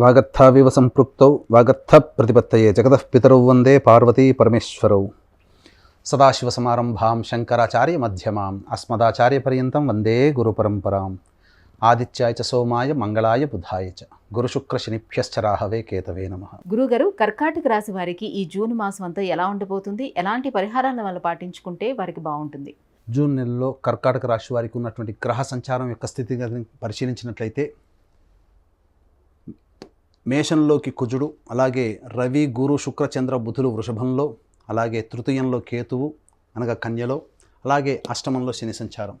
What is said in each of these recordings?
వాగర్థావివ సంపృక్తౌ వాగర్థ ప్రతిపత్తయే జగతః పితరౌ వందే పార్వతీ పరమేశ్వరౌ. సదాశివసమారంభాం శంకరాచార్య మధ్యమాం అస్మదాచార్యపర్యంతం వందే గురుపరంపరాం ఆదిత్యాయ చ సోమాయ మంగళాయ బుధాయ చ. గురుశుక్రశనిభ్యశ్చ రాహవే కేతవే నమ. గురుగారు కర్కాటక రాశి వారికి ఈ జూన్ మాసం అంతా ఎలా ఉండిపోతుంది ఎలాంటి పరిహారాలను వాళ్ళు పాటించుకుంటే వారికి బాగుంటుంది? జూన్ నెలలో కర్కాటక రాశి వారికి ఉన్నటువంటి గ్రహ సంచారం యొక్క స్థితిగతిని పరిశీలించినట్లయితే మేషంలోకి కుజుడు అలాగే రవి గురు శుక్ర చంద్ర బుధులు వృషభంలో అలాగే తృతీయంలో కేతువు అనగా కన్యలో అలాగే అష్టమంలో శని సంచారం.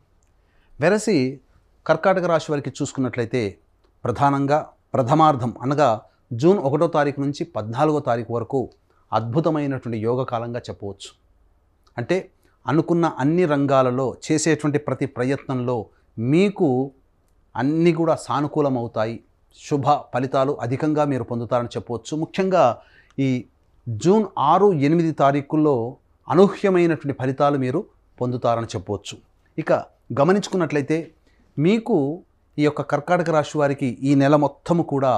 వెరసి కర్కాటక రాశి వారికి చూసుకున్నట్లయితే ప్రధానంగా ప్రథమార్థం అనగా జూన్ ఒకటో తారీఖు నుంచి పద్నాలుగో తారీఖు వరకు అద్భుతమైనటువంటి యోగ కాలంగా చెప్పవచ్చు. అంటే అనుకున్న అన్ని రంగాలలో చేసేటువంటి ప్రతి ప్రయత్నంలో మీకు అన్నీ కూడా సానుకూలమవుతాయి. శుభ ఫలితాలు అధికంగా మీరు పొందుతారని చెప్పవచ్చు. ముఖ్యంగా ఈ జూన్ ఆరు ఎనిమిది తారీఖుల్లో అనూహ్యమైనటువంటి ఫలితాలు మీరు పొందుతారని చెప్పవచ్చు. ఇక గమనించుకున్నట్లయితే మీకు ఈ యొక్క కర్కాటక రాశి వారికి ఈ నెల మొత్తము కూడా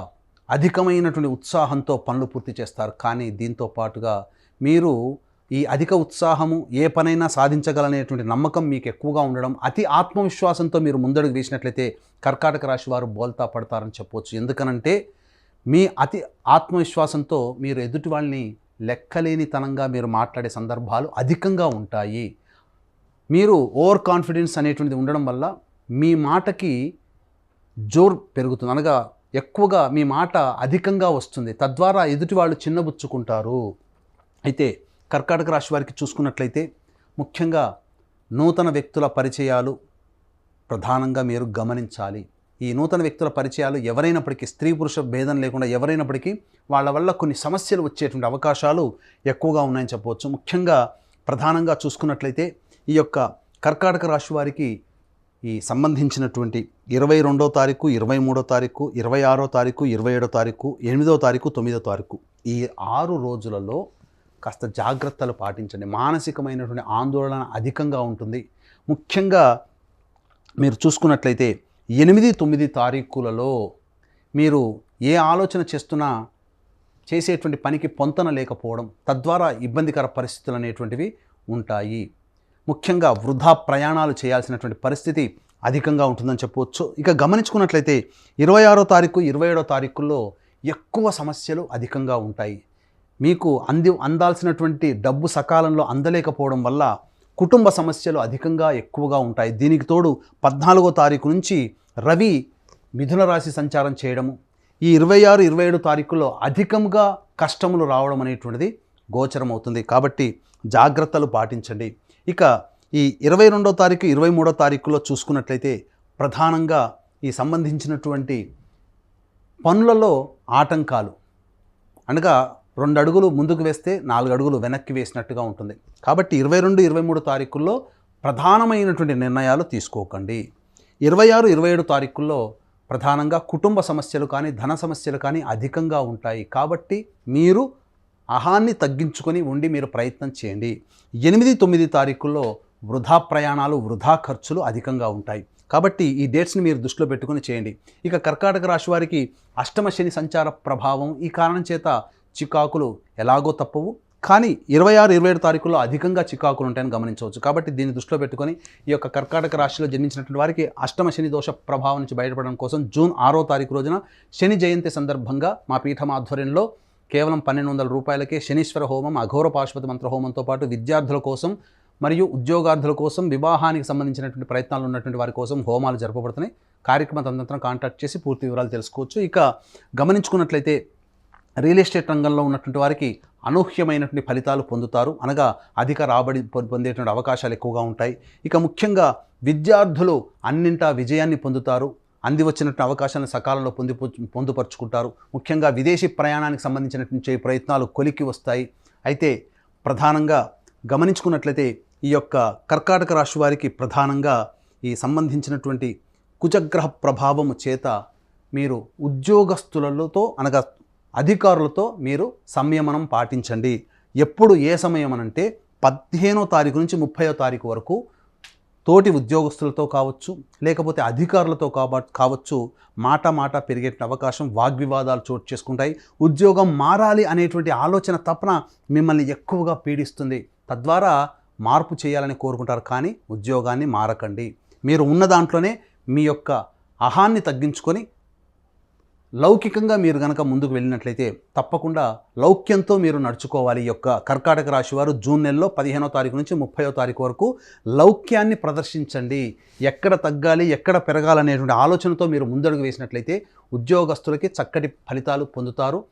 అధికమైనటువంటి ఉత్సాహంతో పనులు పూర్తి చేస్తారు. కానీ దీంతో పాటుగా మీరు ఈ అధిక ఉత్సాహము ఏ పనైనా సాధించగలనేటువంటి నమ్మకం మీకు ఎక్కువగా ఉండడం అతి ఆత్మవిశ్వాసంతో మీరు ముందడుగు వేసినట్లయితే కర్కాటక రాశి వారు బోల్తా పడతారని చెప్పవచ్చు ఎందుకనంటే మీ అతి ఆత్మవిశ్వాసంతో మీరు ఎదుటి వాళ్ళని లెక్కలేనితనంగా మీరు మాట్లాడే సందర్భాలు అధికంగా ఉంటాయి. మీరు ఓవర్ కాన్ఫిడెన్స్ అనేటువంటిది ఉండడం వల్ల మీ మాటకి జోర్ పెరుగుతుంది. అనగా ఎక్కువగా మీ మాట అధికంగా వస్తుంది. తద్వారా ఎదుటి వాళ్ళు చిన్నబుచ్చుకుంటారు అయితే కర్కాటక రాశి వారికి చూసుకున్నట్లయితే ముఖ్యంగా నూతన వ్యక్తుల పరిచయాలు ప్రధానంగా మీరు గమనించాలి. ఈ నూతన వ్యక్తుల పరిచయాలు ఎవరైనప్పటికీ స్త్రీ పురుష భేదం లేకుండా ఎవరైనప్పటికీ వాళ్ళ వల్ల కొన్ని సమస్యలు వచ్చేటువంటి అవకాశాలు ఎక్కువగా ఉన్నాయని చెప్పవచ్చు. ముఖ్యంగా ప్రధానంగా చూసుకున్నట్లయితే ఈ యొక్క కర్కాటక రాశి వారికి ఈ సంబంధించినటువంటి ఇరవై రెండో తారీఖు ఇరవై మూడో తారీఖు ఇరవై ఆరో తారీఖు ఇరవై ఏడో తారీఖు ఎనిమిదో తారీఖు తొమ్మిదో తారీఖు ఈ ఆరు రోజులలో కాస్త జాగ్రత్తలు పాటించండి. మానసికమైనటువంటి ఆందోళన అధికంగా ఉంటుంది. ముఖ్యంగా మీరు చూసుకున్నట్లయితే ఎనిమిది తొమ్మిది తారీఖులలో మీరు ఏ ఆలోచన చేస్తున్నా చేసేటువంటి పనికి పొంతన లేకపోవడం తద్వారా ఇబ్బందికర పరిస్థితులు అనేటువంటివి ఉంటాయి. ముఖ్యంగా వృధా ప్రయాణాలు చేయాల్సినటువంటి పరిస్థితి అధికంగా ఉంటుందని చెప్పవచ్చు. ఇక గమనించుకున్నట్లయితే ఇరవై ఆరో తారీఖు ఇరవై ఏడో తారీఖుల్లో ఎక్కువ సమస్యలు అధికంగా ఉంటాయి. మీకు అంది అందాల్సినటువంటి డబ్బు సకాలంలో అందలేకపోవడం వల్ల కుటుంబ సమస్యలు అధికంగా ఎక్కువగా ఉంటాయి. దీనికి తోడు పద్నాలుగో తారీఖు నుంచి రవి మిథున రాశి సంచారం చేయడము ఈ ఇరవై ఆరు ఇరవై ఏడు తారీఖుల్లో అధికంగా కష్టములు రావడం అనేటువంటిది గోచరం అవుతుంది కాబట్టి జాగ్రత్తలు పాటించండి. ఇక ఈ ఇరవై రెండో తారీఖు ఇరవై మూడో తారీఖులో చూసుకున్నట్లయితే ప్రధానంగా ఈ సంబంధించినటువంటి పనులలో ఆటంకాలు అనగా రెండు అడుగులు ముందుకు వేస్తే నాలుగు అడుగులు వెనక్కి వేసినట్టుగా ఉంటుంది. కాబట్టి ఇరవై రెండు ఇరవై మూడు తారీఖుల్లో ప్రధానమైనటువంటి నిర్ణయాలు తీసుకోకండి. ఇరవై ఆరు ఇరవై ఏడు తారీఖుల్లో ప్రధానంగా కుటుంబ సమస్యలు కానీ ధన సమస్యలు కానీ అధికంగా ఉంటాయి. కాబట్టి మీరు అహాన్ని తగ్గించుకొని ఉండి మీరు ప్రయత్నం చేయండి. ఎనిమిది తొమ్మిది తారీఖుల్లో వృధా ప్రయాణాలు వృధా ఖర్చులు అధికంగా ఉంటాయి. కాబట్టి ఈ డేట్స్ని మీరు దృష్టిలో పెట్టుకొని చేయండి. ఇక కర్కాటక రాశి వారికి అష్టమ శని సంచార ప్రభావం ఈ కారణం చేత చికాకులు ఎలాగో తప్పవు. కానీ ఇరవై ఆరు ఇరవై ఏడు తారీఖుల్లో అధికంగా చికాకులు ఉంటాయని గమనించవచ్చు. కాబట్టి దీన్ని దృష్టిలో పెట్టుకొని ఈ యొక్క కర్కాటక రాశిలో జన్మించినటువంటి వారికి అష్టమ శని దోష ప్రభావం నుంచి బయటపడడం కోసం జూన్ ఆరో తారీఖు రోజున శని జయంతి సందర్భంగా మా పీఠం ఆధ్వర్యంలో కేవలం పన్నెండు వందల రూపాయలకే శనీశ్వర హోమం అఘోర పాశుపతి మంత్ర హోమంతో పాటు విద్యార్థుల కోసం మరియు ఉద్యోగార్థుల కోసం వివాహానికి సంబంధించినటువంటి ప్రయత్నాలు ఉన్నటువంటి వారి కోసం హోమాలు జరపబడుతున్నాయి. కార్యక్రమ తదనంతరం కాంటాక్ట్ చేసి పూర్తి వివరాలు తెలుసుకోవచ్చు. ఇక గమనించుకున్నట్లయితే రియల్ ఎస్టేట్ రంగంలో ఉన్నటువంటి వారికి అనూహ్యమైనటువంటి ఫలితాలు పొందుతారు. అనగా అధిక రాబడి పొందేటువంటి అవకాశాలు ఎక్కువగా ఉంటాయి. ఇక ముఖ్యంగా విద్యార్థులు అన్నింటా విజయాన్ని పొందుతారు. అంది వచ్చినట్టు అవకాశాలను సకాలంలో పొంది పొందుపరుచుకుంటారు. ముఖ్యంగా విదేశీ ప్రయాణానికి సంబంధించినటువంటి ప్రయత్నాలు కొలికి వస్తాయి. అయితే ప్రధానంగా గమనించుకున్నట్లయితే ఈ యొక్క కర్కాటక రాశి వారికి ప్రధానంగా ఈ సంబంధించినటువంటి కుజగ్రహ ప్రభావము చేత మీరు ఉద్యోగస్తులతో అనగా అధికారులతో మీరు సంయమనం పాటించండి. ఎప్పుడు ఏ సమయం అనంటే పదిహేనో తారీఖు నుంచి ముప్పయో తారీఖు వరకు తోటి ఉద్యోగస్తులతో కావచ్చు లేకపోతే అధికారులతో కాబ కావచ్చు మాట మాట పెరిగే అవకాశం వాగ్వివాదాలు చోటు చేసుకుంటాయి. ఉద్యోగం మారాలి అనేటువంటి ఆలోచన తపన మిమ్మల్ని ఎక్కువగా పీడిస్తుంది. తద్వారా మార్పు చేయాలని కోరుకుంటారు కానీ ఉద్యోగాన్ని మారకండి. మీరు ఉన్న దాంట్లోనే మీ యొక్క అహాన్ని తగ్గించుకొని లౌకికంగా మీరు గనక ముందుకు వెళ్ళినట్లయితే తప్పకుండా లౌక్యంతో మీరు నడుచుకోవాలి. యొక్క కర్కాటక రాశి వారు జూన్ నెలలో పదిహేనో తారీఖు నుంచి ముప్పయో తారీఖు వరకు లౌక్యాన్ని ప్రదర్శించండి. ఎక్కడ తగ్గాలి ఎక్కడ పెరగాలనేటువంటి ఆలోచనతో మీరు ముందడుగు వేసినట్లయితే ఉద్యోగస్తులకి చక్కటి ఫలితాలు పొందుతారు.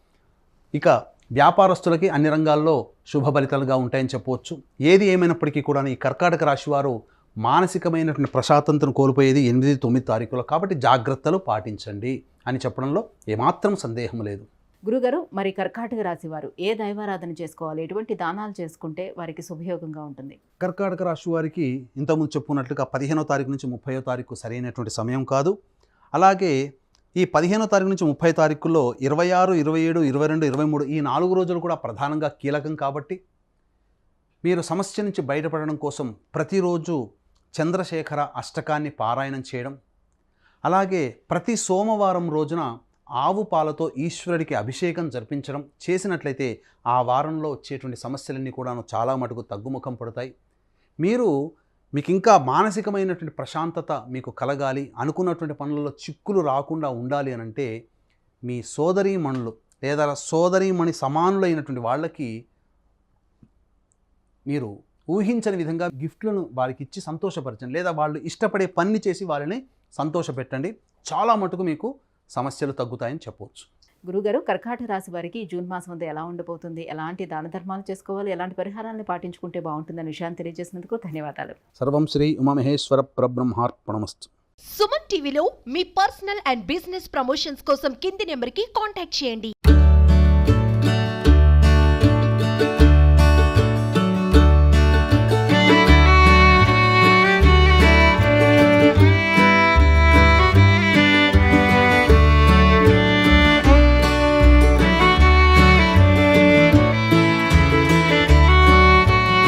ఇక వ్యాపారస్తులకి అన్ని రంగాల్లో శుభ ఫలితాలుగా ఉంటాయని చెప్పవచ్చు. ఏది ఏమైనప్పటికీ కూడా ఈ కర్కాటక రాశి వారు మానసికమైనటువంటి ప్రశాంతతను కోల్పోయేది ఎనిమిది తొమ్మిది తారీఖులో కాబట్టి జాగ్రత్తలు పాటించండి. అని చెప్పడంలో ఏమాత్రం సందేహం లేదు. గురుగారు మరి కర్కాటక రాశి వారు ఏ దైవారాధన చేసుకోవాలి? ఎటువంటి దానాలు చేసుకుంటే వారికి శుభయోగంగా ఉంటుంది? కర్కాటక రాశి వారికి ఇంతకుముందు చెప్పుకున్నట్లుగా పదిహేనో తారీఖు నుంచి ముప్పయో తారీఖు సరైనటువంటి సమయం కాదు. అలాగే ఈ పదిహేనో తారీఖు నుంచి ముప్పై తారీఖుల్లో ఇరవై ఆరు ఇరవై ఏడు ఇరవై రెండు ఇరవై మూడు ఈ నాలుగు రోజులు కూడా ప్రధానంగా కీలకం కాబట్టి మీరు సమస్య నుంచి బయటపడడం కోసం ప్రతిరోజు చంద్రశేఖర అష్టకాన్ని పారాయణం చేయడం అలాగే ప్రతి సోమవారం రోజున ఆవు పాలతో ఈశ్వరుడికి అభిషేకం జరిపించడం చేసినట్లయితే ఆ వారంలో వచ్చేటువంటి సమస్యలన్నీ కూడాను చాలా మటుకు తగ్గుముఖం పడతాయి. మీరు మీకు ఇంకా మానసికమైనటువంటి ప్రశాంతత మీకు కలగాలి అనుకున్నటువంటి పనులలో చిక్కులు రాకుండా ఉండాలి అని అంటే మీ సోదరీమణులు లేదా సోదరీమణి సమానులైనటువంటి వాళ్ళకి మీరు ఊహించని విధంగా గిఫ్ట్లను వారికి ఇచ్చి సంతోషపరచండి లేదా వాళ్ళు ఇష్టపడే పని చేసి వాళ్ళని సంతోషపెట్టండి. చాలా మటుకు మీకు సమస్యలు తగ్గుతాయని చెప్పవచ్చు గురుగారు కర్కాటక రాశి వారికి జూన్ మాసం అంతా ఎలా ఉండబోతుంది? ఎలాంటి దాన ధర్మాలు చేసుకోవాలి? ఎలాంటి పరిహారాలను పాటించుకుంటే బాగుంటుందనే విషయాన్ని తెలియజేసినందుకు ధన్యవాదాలు. సర్వం శ్రీ ఉమామహేశ్వర పరబ్రహ్మార్పణమస్తు. సుమన్ టీవీలో మీ పర్సనల్ అండ్ బిజినెస్ ప్రమోషన్స్ కోసం కింది నెంబర్కి కాంటాక్ట్ చేయండి.